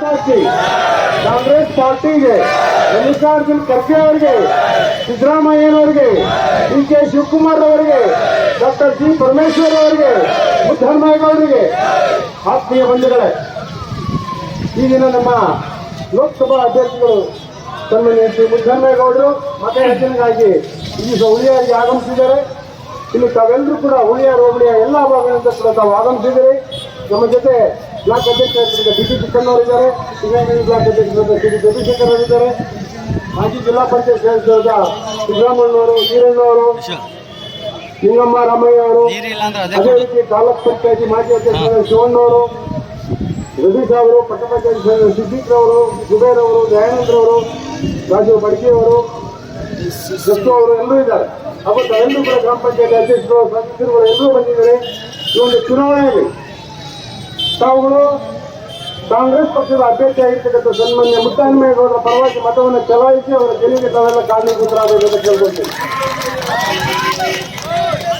ಕಾಂಗ್ರೆಸ್ ಪಾರ್ಟಿಗೆ, ಮಲ್ಲಿಕಾರ್ಜುನ್ ಖರ್ಗೆ ಅವರಿಗೆ ಸಿದ್ದರಾಮಯ್ಯನವರಿಗೆ D K Shivakumar ಅವರಿಗೆ, ಡಾಕ್ಟರ್ ಜಿ. ಪರಮೇಶ್ವರ್ ಅವರಿಗೆ ಮುದ್ದಹನುಮೇಗೌಡರಿಗೆ ಆತ್ಮೀಯ ಬಂಧುಗಳೇ ಈ ದಿನ ನಮ್ಮ ಲೋಕಸಭಾ ಅಧ್ಯಕ್ಷರು ಸನ್ಮಾನ್ಯ ಶ್ರೀ ಮುದ್ದಹನುಮೇಗೌಡರು ಹೆಚ್ಚಿನಗಾಗಿ ಈಗ ಹುಳಿಯಾಗಿ ಆಗಮಿಸಿದ್ದಾರೆ. ಇಲ್ಲಿ ತಾವೆಲ್ಲರೂ ಕೂಡ ಹುಳಿಯ ಹೋಬಳಿಯ ಎಲ್ಲ ಭಾಗಗಳಿಂದ ಕೂಡ ತಾವು ಆಗಮಿಸಿದ್ದೀರಿ. ನಮ್ಮ ಜೊತೆ ಬ್ಲಾಕ್ ಅಧ್ಯಕ್ಷರಾಗಿದ್ದ ಡಿ ಟಿ ಚಿಕ್ಕಣ್ಣವರಿದ್ದಾರೆ ಸಿಂಗಂಗೇರಿ ಬ್ಲಾಕ್ ಅಧ್ಯಕ್ಷರಾದ ಶ್ರೀ ಚಂದ್ರಶೇಖರ್ ಅವರಿದ್ದಾರೆ. ಮಾಜಿ ಜಿಲ್ಲಾ ಪಂಚಾಯತ್ ಸದಸ್ಯರಾದ ಸಿದ್ದರಾಮಣ್ಣವರು ಅವರು ನಿಂಗಮ್ಮ ರಾಮಯ್ಯ ಅವರು ಅದೇ ರೀತಿ ತಾಲೂಕ್ ಪಂಚಾಯತಿ ಮಾಜಿ ಅಧ್ಯಕ್ಷರಾದ ಶಿವಣ್ಣವರು ರವೀಶ್ ಅವರು ಪಟ್ಟ ಪಂಚಾಯತ್ ಸಿದ್ದೀಕ್ ಅವರು ಜುಬೇರ್ ಅವರು ದಯಾನಂದ್ರ ಅವರು ರಾಜು ಬಡ್ಗಿ ಅವರು ದತ್ತು ಅವರು ಎಲ್ಲರೂ ಇದ್ದಾರೆ. ಅವತ್ತು ಎಲ್ಲರೂ ಕೂಡ ಗ್ರಾಮ ಪಂಚಾಯತ್ ಅಧ್ಯಕ್ಷರು ಸದಸ್ಯರುಗಳು ಎಲ್ಲರೂ ಬಂದಿದ್ದಾರೆ. ಈ ಒಂದು ಚುನಾವಣೆಯಲ್ಲಿ ತಾವುಗಳು ಕಾಂಗ್ರೆಸ್ ಪಕ್ಷದ ಅಭ್ಯರ್ಥಿ ಆಗಿರ್ತಕ್ಕಂಥ ಸನ್ಮಾನ್ಯ ಮುದ್ದಹನುಮೇಗೌಡರ ಪರವಾಗಿ ಮತವನ್ನು ಚಲಾಯಿಸಿ ಅವರ ಗೆಲುವಿಗೆ ತಾವೆಲ್ಲ ಕಾರಣೀಭೂತರಾಗಬೇಕು ಅಂತ ಕೇಳ್ಕೊಳ್ತೀವಿ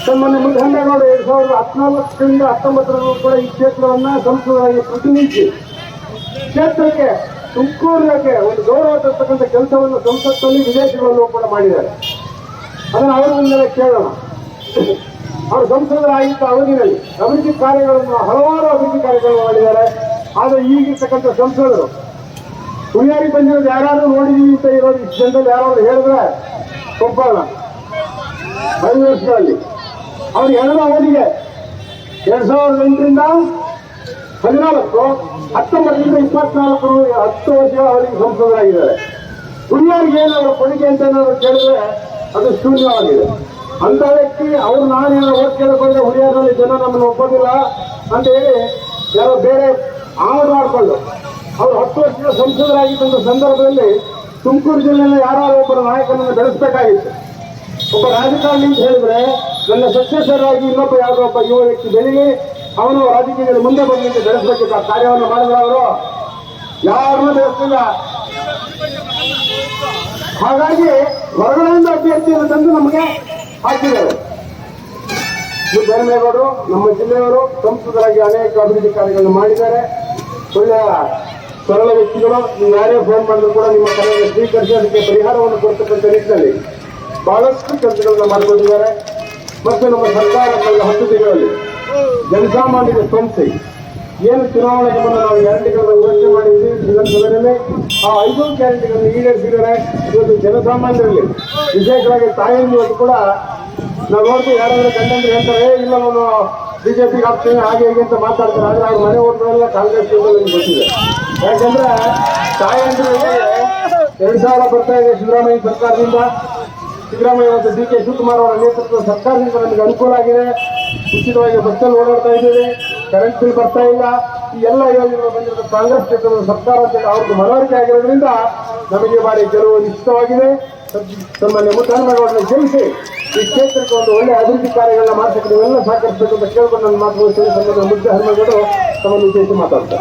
ಸನ್ಮಾನ್ಯ ಮುದ್ದಹನುಮೇಗೌಡ ಎರಡ್ ಸಾವಿರದ ಹದಿನಾಲ್ಕರಿಂದ ಹತ್ತೊಂಬತ್ತರಲ್ಲೂ ಕೂಡ ಈ ಕ್ಷೇತ್ರವನ್ನು ಸಂಸದರಾಗಿ ಪ್ರತಿನಿಧಿಸಿ. ಕ್ಷೇತ್ರಕ್ಕೆ ತುಮಕೂರಿಗೆ ಒಂದು ಗೌರವ ತರ್ತಕ್ಕಂಥ ಕೆಲಸವನ್ನು ಸಂಸತ್ತಲ್ಲಿ ವಿದೇಶಗಳಲ್ಲೂ ಕೂಡ ಮಾಡಿದ್ದಾರೆ. ಅದನ್ನು ಅವರ ಮುಂದೆ ಕೇಳೋಣ. ಅವರು ಸಂಸದರಾಗಿದ್ದ ಅವಧಿನಲ್ಲಿ ಅಭಿವೃದ್ಧಿ ಕಾರ್ಯಗಳನ್ನು ಹಲವಾರು ಅಭಿವೃದ್ಧಿ ಕಾರ್ಯಗಳನ್ನು ಮಾಡಿದ್ದಾರೆ. ಆದರೆ ಈಗಿರ್ತಕ್ಕಂಥ ಸಂಸದರು ಹುಳಿಯಾರಿ ಬಂದಿರೋದು ಯಾರಾದರೂ ನೋಡಿದೀವಿ ಅಂತ ಇರೋದು ಇಷ್ಟು ಜನರಲ್ಲಿ ಯಾರಾದರೂ ಹೇಳಿದ್ರೆ ಒಪ್ಪಲ್ಲ ಐದು ವರ್ಷಗಳಲ್ಲಿ. ಅವ್ರು ಎರಡು ಅವಧಿಗೆ ಎರಡ್ ಸಾವಿರದ ಎಂಟರಿಂದ ಹದಿನಾಲ್ಕು, ಹತ್ತೊಂಬತ್ತರಿಂದ ಇಪ್ಪತ್ನಾಲ್ಕು ಹತ್ತು ವರ್ಷ ಅವರಿಗೆ ಸಂಸದರಾಗಿದ್ದಾರೆ. ಹುಡುಗಿಯರಿಗೆ ಏನು ಅವರ ಕೊಡುಗೆ ಅಂತ ಏನಾದ್ರು ಕೇಳಿದ್ರೆ ಅದು ಶೂನ್ಯವಾಗಿದೆ. ಅಂತ ವ್ಯಕ್ತಿ, ಅವ್ರು ನಾನು ಓಟ್ ಕೇಳಿಕೊಂಡ್ರೆ ಹೋದ್ರೆ ಹುಡುಗಿಯರಲ್ಲಿ ಜನ ನಮ್ಮನ್ನು ಒಪ್ಪೋದಿಲ್ಲ ಅಂತ ಹೇಳಿ ಯಾರೋ ಬೇರೆ ಆಮದು ಮಾಡಿಕೊಂಡು ಅವ್ರು ಹತ್ತು ವರ್ಷದ ಸಂಸದರಾಗಿದ್ದಂಥ ಸಂದರ್ಭದಲ್ಲಿ ತುಮಕೂರು ಜಿಲ್ಲೆಯಲ್ಲಿ ಯಾರು ಒಬ್ಬರ ನಾಯಕನನ್ನು ಬೆಳೆಸಬೇಕಾಗಿತ್ತು. ಒಬ್ಬ ರಾಜಕಾರಣಿ ಅಂತ ಹೇಳಿದ್ರೆ, ನನ್ನ ಸಕ್ಸೆಸರ್ ಆಗಿ ಇನ್ನೊಬ್ಬ ಯಾವುದೋ ಒಬ್ಬ ಯುವ ವ್ಯಕ್ತಿ ಬೆಳೀಲಿ ಅವನು ರಾಜಕೀಯದಲ್ಲಿ ಮುಂದೆ ಬರಲಿಕ್ಕೆ ಆ ಕಾರ್ಯವನ್ನು ಮಾಡಿದ್ರು ಅವರು ಯಾರನ್ನೂ ಬೆಳೆಸಲಿಲ್ಲ. ಹಾಗಾಗಿ ಹೊರಗಡೆಯಿಂದ ಅಭ್ಯರ್ಥಿಯನ್ನು ತಂದು ನಮಗೆ ಹಾಕಿದ್ದಾರೆ ಧರ್ಮೇಗೌಡರು ನಮ್ಮ ಜಿಲ್ಲೆಯವರು ಸಂಸದರಾಗಿ ಅನೇಕ ಅಭಿವೃದ್ಧಿ ಕಾರ್ಯಗಳನ್ನು ಮಾಡಿದ್ದಾರೆ. ಒಳ್ಳೆಯ ಸರಳ ವ್ಯಕ್ತಿಗಳು. ನೀವು ಯಾರೇ ಫೋನ್ ಮಾಡಿದ್ರು ಕೂಡ ನಿಮ್ಮ ಕರೆಯನ್ನು ಸ್ವೀಕರಿಸಿ, ಅದಕ್ಕೆ ಪರಿಹಾರವನ್ನು ಕೊಡ್ತಕ್ಕಂಥ ನಿಟ್ಟಿನಲ್ಲಿ ಬಹಳಷ್ಟು ಕೆಲಸಗಳನ್ನು ಮಾಡಿಕೊಂಡಿದ್ದಾರೆ. ಮತ್ತು ನಮ್ಮ ಸರ್ಕಾರ ಕಳೆದ ಹತ್ತು ತಿಂಗಳಲ್ಲಿ ಜನಸಾಮಾನ್ಯರ ಸಂಸ್ಥೆ ಏನು ಚುನಾವಣೆಗೆ ಬಂದು ನಾವು ಗ್ಯಾರಂಟಿಗಳನ್ನು ಘೋಷಣೆ ಮಾಡಿದ್ವಿ, ವಿಧಾನಸಭೆಯಲ್ಲಿ, ಆ ಐದು ಗ್ಯಾರಂಟಿಗಳನ್ನು ಈಡೇರಿಸಿದ್ದಾರೆ. ಇವತ್ತು ಜನಸಾಮಾನ್ಯರಲ್ಲಿ ವಿಶೇಷವಾಗಿ ತಾಯಿಯವರು ಕೂಡ ನಾವು ನೋಡ್ತೀವಿ ಯಾರಾದ್ರೂ ಗಂಡಂದ್ರೆ ಹೇಳ್ತಾರೆ "ಏ, ಇಲ್ಲ ನಾನು ಬಿಜೆಪಿಗೆ ಹಾಕ್ತೀನಿ ಹಾಗೆ ಹೀಗೆ ಅಂತ ಮಾತಾಡ್ತಾರೆ. ಆದ್ರೆ ಅವ್ರ ಮನೆ ಓಟ್ಗಳೆಲ್ಲ ಕಾಂಗ್ರೆಸ್ ಗೊತ್ತಿದೆ. ಯಾಕಂದ್ರೆ ತಾಯಂದ್ರಿಗೆ ಎರಡ್ ಸಾವಿರ ಬರ್ತಾ ಇದೆ ಸಿದ್ದರಾಮಯ್ಯ ಸರ್ಕಾರದಿಂದ. ಸಿದ್ದರಾಮಯ್ಯ ಮತ್ತು ಡಿ ಕೆ ಶಿವಕುಮಾರ್ ಅವರ ನೇತೃತ್ವದ ಸರ್ಕಾರದಿಂದ ನಮಗೆ ಅನುಕೂಲ ಆಗಿದೆ. ಉಚಿತವಾಗಿ ಬಸ್ಸಲ್ಲಿ ಓಡಾಡ್ತಾ ಇದ್ದೀವಿ. ಕರೆಂಟ್ ಬಿಲ್ ಬರ್ತಾ ಇಲ್ಲ. ಈ ಎಲ್ಲ ಯೋಜನೆಗಳು ಬಂದಿರೋದು ಕಾಂಗ್ರೆಸ್ ಕ್ಷೇತ್ರದ ಸರ್ಕಾರ ಅವ್ರದ್ದು ಮನವರಿಕೆ ಆಗಿರೋದ್ರಿಂದ ನಮಗೆ ಬಾರಿ ಗೆಲುವು ನಿಶ್ಚಿತವಾಗಿದೆ. ಸನ್ಮಾನ್ಯ ಮುದ್ದಹನುಮೇಗೌಡರನ್ನ ಗೆಲ್ಲಿಸಿ ಈ ಕ್ಷೇತ್ರಕ್ಕೆ ಒಂದು ಒಳ್ಳೆ ಅಭಿವೃದ್ಧಿ ಕಾರ್ಯಗಳನ್ನ ಮಾಡ್ಸಕ್ಕೆ ನೀವೆಲ್ಲ ಸಹಕರಿಸಬೇಕು ಅಂತ ಕೇಳ್ಕೊಂಡು ನನ್ನ ಮಾತು ಮುಗಿಸ್ತೇನೆ ಸನ್ಮಾನ್ಯ ಮುದ್ದಹನುಮೇಗೌಡರು ತಮ್ಮನ್ನು ಉದ್ದೇಶಿಸಿ ಮಾತಾಡ್ತಾರೆ.